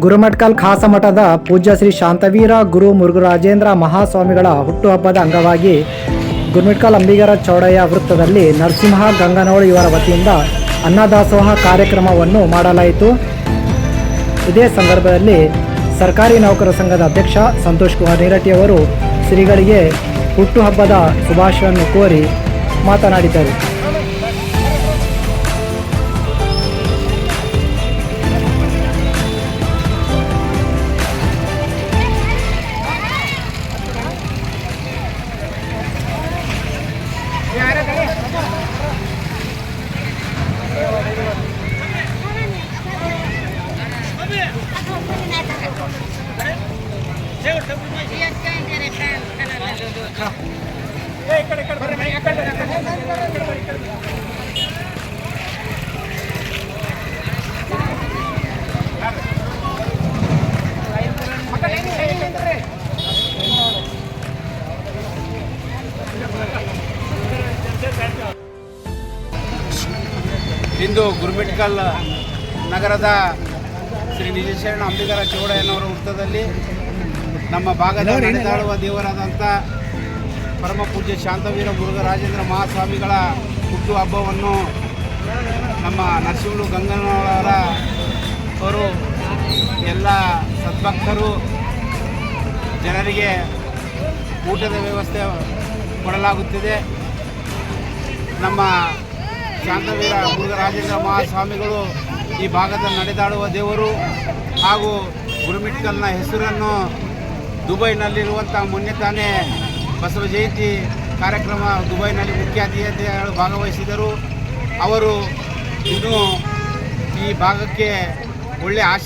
ಗುರುಮಟ್ಕಲ್ ಖಾಸಮಠದ ಪೂಜ್ಯ ಶ್ರೀ ಶಾಂತವೀರ ಗುರು ಮುರುಘರಾಜೇಂದ್ರ ಮಹಾಸ್ವಾಮಿಗಳ ಹುಟ್ಟುಹಬ್ಬದ ಅಂಗವಾಗಿ ಗುರುಮಟ್ಕಲ್ ಅಂಬಿಗರ ಚೌಡಯ್ಯ ವೃತ್ತದಲ್ಲಿ ನರಸಿಂಹ ಗಂಗನೋಳು ಇವರ ವತಿಯಿಂದ ಅನ್ನದಾಸೋಹ ಕಾರ್ಯಕ್ರಮವನ್ನು ಮಾಡಲಾಯಿತು. ಇದೇ ಸಂದರ್ಭದಲ್ಲಿ ಸರ್ಕಾರಿ ನೌಕರ ಸಂಘದ ಅಧ್ಯಕ್ಷ ಸಂತೋಷ್ ಕುಮಾರ್ ನೀರಟ್ಟಿಯವರು ಶ್ರೀಗಳಿಗೆ ಹುಟ್ಟುಹಬ್ಬದ ಶುಭಾಶಯವನ್ನು ಕೋರಿ ಮಾತನಾಡಿದರು. ಇಂದು ಗುರುಮಿಟ್ಕಲ್ ನಗರದ ಶ್ರೀ ನಿಜಶರಣ ಅಂಬಿಗರ ಚೌಡಯ್ಯನವರ ವೃತ್ತದಲ್ಲಿ ನಮ್ಮ ಭಾಗದ ನಡೆದಾಡುವ ದೇವರಾದಂಥ ಪರಮ ಪೂಜ್ಯ ಶಾಂತವೀರ ಮುರುಘರಾಜೇಂದ್ರ ಮಹಾಸ್ವಾಮಿಗಳ ಹುಟ್ಟು ಹಬ್ಬವನ್ನು ನಮ್ಮ ನರಸಿಂಹಳು ಗಂಗನವರ ಅವರು ಎಲ್ಲ ಸದ್ಭಕ್ತರು ಜನರಿಗೆ ಊಟದ ವ್ಯವಸ್ಥೆ ಕೊಡಲಾಗುತ್ತಿದೆ. ನಮ್ಮ ಶಾಂತವೀರ ಮುರುಘರಾಜೇಂದ್ರ ಮಹಾಸ್ವಾಮಿಗಳು ಈ ಭಾಗದ ನಡೆದಾಡುವ ದೇವರು ಹಾಗೂ ಗುರುಮಿಟ್ಕಲ್ನ ಹೆಸರನ್ನು ದುಬೈನಲ್ಲಿರುವಂಥ ಮೊನ್ನೆ ತಾನೇ ಬಸವ ಜಯಂತಿ ಕಾರ್ಯಕ್ರಮ ದುಬೈನಲ್ಲಿ ಮುಖ್ಯ ಅತಿಥಿಗಳು ಭಾಗವಹಿಸಿದರು. ಅವರು ಇನ್ನೂ ಈ ಭಾಗಕ್ಕೆ ಒಳ್ಳೆಯ ಆಶೆ